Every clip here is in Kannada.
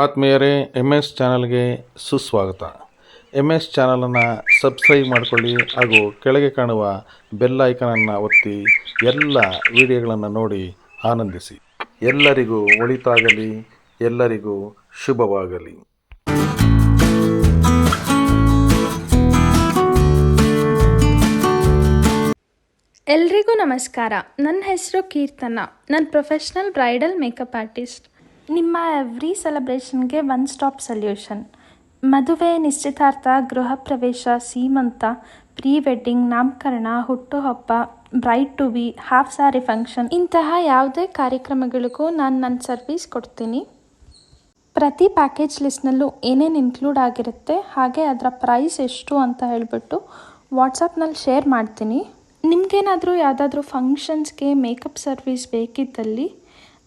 ಆತ್ಮೀಯರೇ ಎಂ ಎಸ್ ಚಾನಲ್ಗೆ ಸುಸ್ವಾಗತ. ಎಂ ಎಸ್ ಚಾನಲನ್ನು ಸಬ್ಸ್ಕ್ರೈಬ್ ಮಾಡಿಕೊಳ್ಳಿ ಹಾಗೂ ಕೆಳಗೆ ಕಾಣುವ ಬೆಲ್ ಐಕನನ್ನು ಒತ್ತಿ ಎಲ್ಲ ವಿಡಿಯೋಗಳನ್ನು ನೋಡಿ ಆನಂದಿಸಿ. ಎಲ್ಲರಿಗೂ ಒಳಿತಾಗಲಿ, ಎಲ್ಲರಿಗೂ ಶುಭವಾಗಲಿ. ಎಲ್ರಿಗೂ ನಮಸ್ಕಾರ. ನನ್ನ ಹೆಸರು ಕೀರ್ತನ. ನಾನು ಪ್ರೊಫೆಷ್ನಲ್ ಬ್ರೈಡಲ್ ಮೇಕಪ್ ಆರ್ಟಿಸ್ಟ್. ನಿಮ್ಮ ಎವ್ರಿ ಸೆಲೆಬ್ರೇಷನ್ಗೆ ಒನ್ ಸ್ಟಾಪ್ ಸೊಲ್ಯೂಷನ್ ಮದುವೆ, ನಿಶ್ಚಿತಾರ್ಥ, ಗೃಹ ಪ್ರವೇಶ, ಸೀಮಂತ ಪ್ರೀ ವೆಡ್ಡಿಂಗ್ ನಾಮಕರಣ, ಹುಟ್ಟುಹಬ್ಬ bride to be half sari function ಇಂತಹ ಯಾವುದೇ ಕಾರ್ಯಕ್ರಮಗಳಿಗೂ ನಾನು ನನ್ನ ಸರ್ವಿಸ್ ಕೊಡ್ತೀನಿ. ಪ್ರತಿ ಪ್ಯಾಕೇಜ್ ಲಿಸ್ಟ್ನಲ್ಲೂ ಏನೇನು ಇನ್ಕ್ಲೂಡ್ ಆಗಿರುತ್ತೆ, ಹಾಗೆ ಅದರ ಪ್ರೈಸ್ ಎಷ್ಟು ಅಂತ ಹೇಳಿಬಿಟ್ಟು ವಾಟ್ಸಪ್ನಲ್ಲಿ ಶೇರ್ ಮಾಡ್ತೀನಿ. ನಿಮಗೇನಾದರೂ ಯಾವುದಾದ್ರೂ ಫಂಕ್ಷನ್ಸ್ಗೆ ಮೇಕಪ್ ಸರ್ವಿಸ್ ಬೇಕಿದ್ದಲ್ಲಿ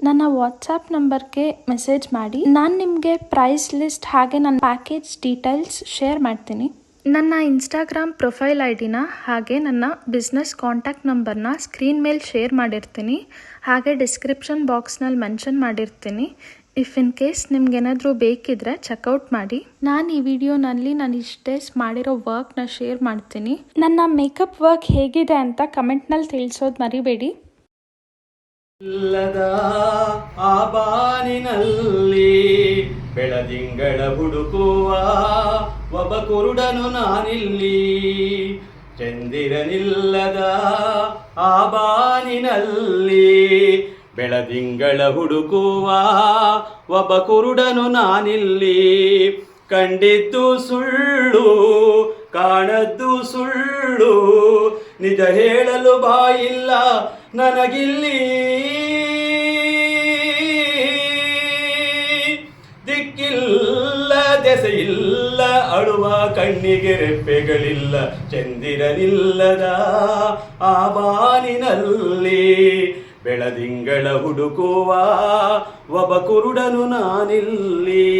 ನನ್ನ ವಾಟ್ಸಪ್ ನಂಬರ್ಗೆ ಮೆಸೇಜ್ ಮಾಡಿ. ನಾನು ನಿಮಗೆ ಪ್ರೈಸ್ ಲಿಸ್ಟ್ ಹಾಗೆ ನನ್ನ ಪ್ಯಾಕೇಜ್ ಡೀಟೇಲ್ಸ್ ಶೇರ್ ಮಾಡ್ತೀನಿ. ನನ್ನ ಇನ್ಸ್ಟಾಗ್ರಾಮ್ ಪ್ರೊಫೈಲ್ ಐ ಡಿನ ಹಾಗೆ ನನ್ನ ಬಿಸ್ನೆಸ್ ಕಾಂಟ್ಯಾಕ್ಟ್ ನಂಬರ್ನ ಸ್ಕ್ರೀನ್ ಮೇಲೆ ಶೇರ್ ಮಾಡಿರ್ತೀನಿ. ಹಾಗೆ ಡಿಸ್ಕ್ರಿಪ್ಷನ್ ಬಾಕ್ಸ್ನಲ್ಲಿ ಮೆನ್ಷನ್ ಮಾಡಿರ್ತೀನಿ. ಇಫ್ ಇನ್ ಕೇಸ್ ನಿಮ್ಗೇನಾದರೂ ಬೇಕಿದ್ರೆ ಚೆಕ್ಔಟ್ ಮಾಡಿ. ನಾನು ಈ ವಿಡಿಯೋನಲ್ಲಿ ನಾನು ಇಷ್ಟೇ ಮಾಡಿರೋ ವರ್ಕ್ನ ಶೇರ್ ಮಾಡ್ತೀನಿ. ನನ್ನ ಮೇಕಪ್ ವರ್ಕ್ ಹೇಗಿದೆ ಅಂತ ಕಮೆಂಟ್ನಲ್ಲಿ ತಿಳಿಸೋದು ಮರಿಬೇಡಿ. ಇಲ್ಲದ ಆ ಬಾನಿನಲ್ಲಿ ಬೆಳದಿಂಗಳ ಹುಡುಕುವ ಒಬ್ಬ ಕುರುಡನು ನಾನಿಲ್ಲಿ. ಚಂದಿರನಿಲ್ಲದ ಆ ಬಾನಿನಲ್ಲಿ ಬೆಳದಿಂಗಳ ಹುಡುಕುವ ಒಬ್ಬ ಕುರುಡನು ನಾನಿಲ್ಲಿ. ಕಂಡಿದ್ದು ಸುಳ್ಳು ಕಾಣದ್ದು ಸುಳ್ಳು. ನಿಜ ಹೇಳಲು ಬಾಯಿಲ್ಲ ನನಗಿಲ್ಲಿ. ದಿಕ್ಕಿಲ್ಲ, ದೆಸೆಯಿಲ್ಲ, ಅಳುವ ಕಣ್ಣಿಗೆ ರೆಪ್ಪೆಗಳಿಲ್ಲ, ಚಂದಿರನಿಲ್ಲದ ಆ ಬಾನಿನಲ್ಲಿ. ಬೆಳದಿಂಗಳ ಹುಡುಕುವ ಒಬ್ಬ ಕುರುಡನು ನಾನಿಲ್ಲಿ.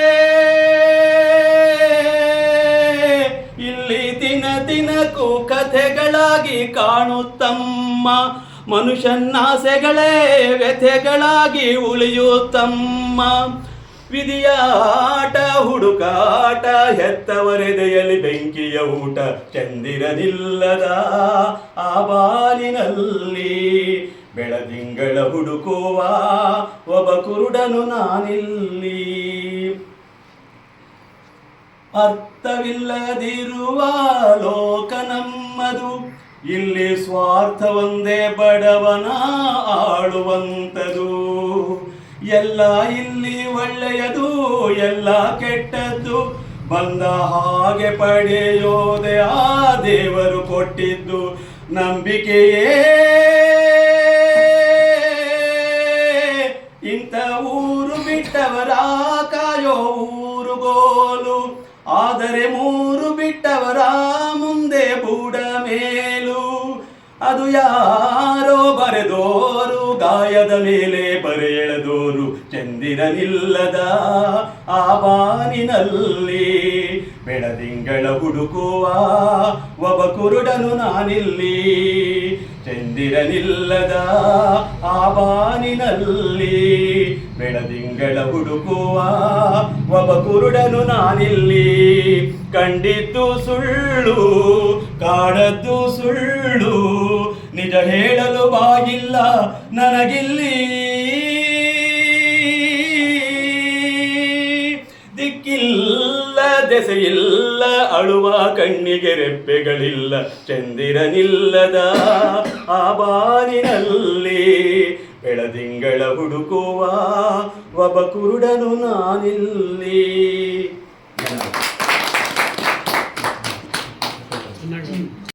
ಕಥೆಗಳಾಗಿ ಕಾಣುತ್ತಮ್ಮ ಮನುಷ್ಯನಾಸೆಗಳೇ ವ್ಯಥೆಗಳಾಗಿ ಉಳಿಯುತ್ತಮ್ಮ ವಿಧಿಯ ಆಟ, ಹುಡುಕಾಟ, ಹೆತ್ತವರೆದೆಯಲ್ಲಿ ಬೆಂಕಿಯ ಊಟ, ಚಂದಿರನಿಲ್ಲದ ಆ ಬಾಲಿನಲ್ಲಿ ಬೆಳದಿಂಗಳ ಹುಡುಕುವ ಒಬ್ಬ ಕುರುಡನು ನಾನಿಲ್ಲಿ. ಅರ್ಥವಿಲ್ಲದಿರುವ ಲೋಕ ನಮ್ಮದು. ಇಲ್ಲಿ ಸ್ವಾರ್ಥ ಒಂದೇ ಬಡವನ ಆಳುವಂತದು. ಎಲ್ಲ ಇಲ್ಲಿ ಒಳ್ಳೆಯದು, ಎಲ್ಲ ಕೆಟ್ಟದ್ದು. ಬಂದ ಹಾಗೆ ಪಡೆಯೋದೆ ಆ ದೇವರು ಕೊಟ್ಟಿದ್ದು ನಂಬಿಕೆಯೇ. ಇಂಥ ಊರು ಬಿಟ್ಟವರ ಕಾಯೋ ಊರುಗೋಲು ಆದರೆ ಮೂರು ಬಿಟ್ಟವರ ಮುಂದೆ ಬೂಡ ಮೇಲು ಅದು ಯಾರೋ ಬರೆದೋರು, ಗಾಯದ ಮೇಲೆ ಬರೆಯಳದೋರು ಚಂದಿರನಿಲ್ಲದ ಆ ಬಾನಿನಲ್ಲಿ ಬೆಳದಿಂಗಳ ಹುಡುಕುವ ಒಬ್ಬ ಕುರುಡನು ನಾನಿಲ್ಲಿ. ಚಂದಿರನಿಲ್ಲದ ಆ ಬಾನಿನಲ್ಲಿ ಬೆಳದಿಂಗಳ ಹುಡುಕುವ ಒಬ್ಬ ಕುರುಡನು ನಾನಿಲ್ಲಿ. ಕಂಡಿದ್ದು ಸುಳ್ಳು ಕಾಡದ್ದು ಸುಳ್ಳು ನಿಜ ಹೇಳಲು ಬಾಗಿಲ್ಲ ನನಗಿಲ್ಲಿ. ದಿಕ್ಕಿಲ್ಲ, ದೆಸೆಯಿಲ್ಲ, ಅಳುವ ಕಣ್ಣಿಗೆ ರೆಪ್ಪೆಗಳಿಲ್ಲ, ಚಂದಿರನಿಲ್ಲದ ಆ ಬಾನಿನಲ್ಲಿ. ಬೆಳದಿಂಗಳ ಹುಡುಕುವ ಒಬ್ಬ ಕುರುಡನು ನಾನಿಲ್ಲಿ.